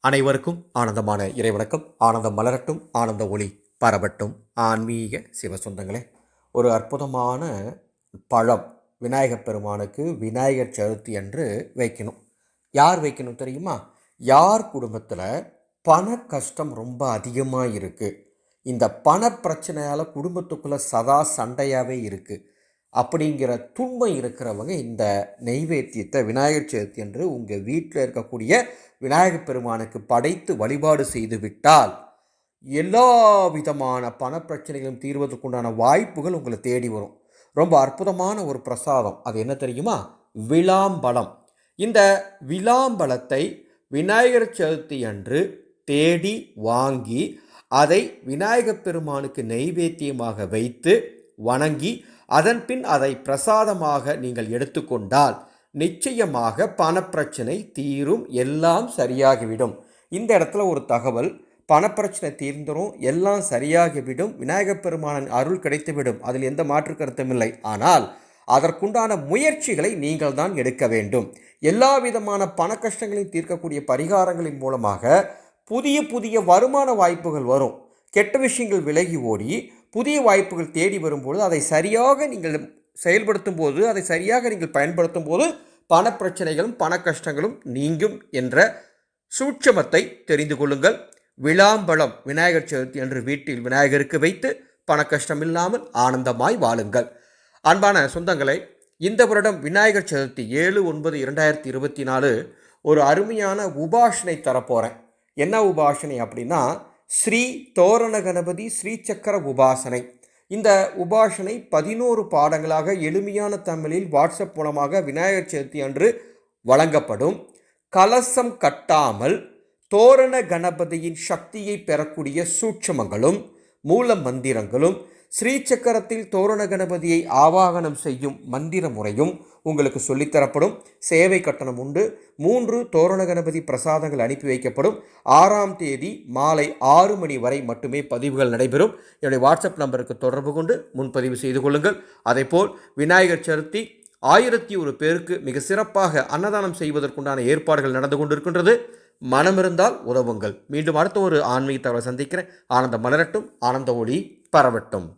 அனைவருக்கும் ஆனந்தமான இறைவணக்கம். ஆனந்தம் மலரட்டும் ஆனந்த ஒளி பரவட்டும். ஆன்மீக சிவ சொந்தங்களே ஒரு அற்புதமான பழம் விநாயகப் பெருமானுக்கு விநாயகர் சதுர்த்தி என்று வைக்கணும். யார் வைக்கணும் தெரியுமா? யார் குடும்பத்தில் பண கஷ்டம் ரொம்ப அதிகமாக இருக்குது இந்த பண பிரச்சனையால் குடும்பத்துக்குள்ளே சதா சண்டையாகவே இருக்குது அப்படிங்கிற துன்பம் இருக்கிறவங்க இந்த நெய்வேத்தியத்தை விநாயகர் சதுர்த்தி என்று உங்கள் வீட்டில் இருக்கக்கூடிய விநாயகர் பெருமானுக்கு படைத்து வழிபாடு செய்து விட்டால் எல்லா விதமான பண பிரச்சனைகளும் தீர்வதற்குண்டான வாய்ப்புகள் உங்களை தேடி வரும். ரொம்ப அற்புதமான ஒரு பிரசாதம். அது என்ன தெரியுமா? விளாம்பழம். இந்த விளாம்பழத்தை விநாயகர் சதுர்த்தி அன்று தேடி வாங்கி அதை விநாயகப் பெருமானுக்கு நெய்வேத்தியமாக வைத்து வணங்கி அதன்பின் அதை பிரசாதமாக நீங்கள் எடுத்துக்கொண்டால் நிச்சயமாக பணப்பிரச்சனை தீரும் எல்லாம் சரியாகிவிடும். இந்த இடத்துல ஒரு தகவல் பணப்பிரச்சனை தீர்ந்துடும் எல்லாம் சரியாகிவிடும் விநாயகப் பெருமானின் அருள் கிடைத்துவிடும். அதில் எந்த மாற்று கருத்தும் இல்லை. ஆனால் அதற்குண்டான முயற்சிகளை நீங்கள் தான் எடுக்க வேண்டும். எல்லா விதமான பண கஷ்டங்களையும் தீர்க்கக்கூடிய பரிகாரங்களின் மூலமாக புதிய புதிய வருமான வாய்ப்புகள் வரும். கெட்ட விஷயங்கள் விலகி ஓடி புதிய வாய்ப்புகள் தேடி வரும்போது அதை சரியாக நீங்கள் செயல்படுத்தும் போது அதை சரியாக நீங்கள் பயன்படுத்தும் போது பண பிரச்சனைகளும் பண கஷ்டங்களும் நீங்கும் என்ற சூட்சமத்தை தெரிந்து கொள்ளுங்கள். விளாம்பழம் விநாயகர் சதுர்த்தி என்று வீட்டில் விநாயகருக்கு வைத்து பண கஷ்டம் இல்லாமல் ஆனந்தமாய் வாழுங்கள். அன்பான சொந்தங்களை இந்த வருடம் விநாயகர் சதுர்த்தி ஏழு ஒன்பது இரண்டாயிரத்தி இருபத்தி நாலு ஒரு அருமையான உபாஷனை தரப்போகிறேன் என்ன உபாஷனை அப்படின்னா ஸ்ரீ தோரண கணபதி ஸ்ரீ சக்கர உபாசனை. இந்த உபாசனை பதினோரு பாடங்களாக எளிமையான தமிழில் வாட்ஸ்அப் மூலமாக விநாயகர் சதுர்த்தி அன்று வழங்கப்படும். கலசம் கட்டாமல் தோரண கணபதியின் சக்தியை பெறக்கூடிய சூட்சமங்களும் மூல மந்திரங்களும் ஸ்ரீசக்கரத்தில் தோரண கணபதியை ஆவாகனம் செய்யும் மந்திர முறையும் உங்களுக்கு சொல்லித்தரப்படும். சேவை கட்டணம் உண்டு. மூன்று தோரண கணபதி பிரசாதங்கள் அனுப்பி வைக்கப்படும். ஆறாம் தேதி மாலை ஆறு மணி வரை மட்டுமே பதிவுகள் நடைபெறும். என்னுடைய வாட்ஸ்அப் நம்பருக்கு தொடர்பு கொண்டு முன்பதிவு செய்து கொள்ளுங்கள். அதேபோல் விநாயகர் சதுர்த்தி ஆயிரத்தி ஒரு பேருக்கு மிக சிறப்பாக அன்னதானம் செய்வதற்குண்டான ஏற்பாடுகள் நடந்து கொண்டிருக்கின்றது. மனமிருந்தால் உதவுங்கள். மீண்டும் அடுத்த ஒரு ஆன்மீக தகவலை சந்திக்கிறேன். ஆனந்த மலரட்டும். ஆனந்த ஒளி. பரவட்டும்.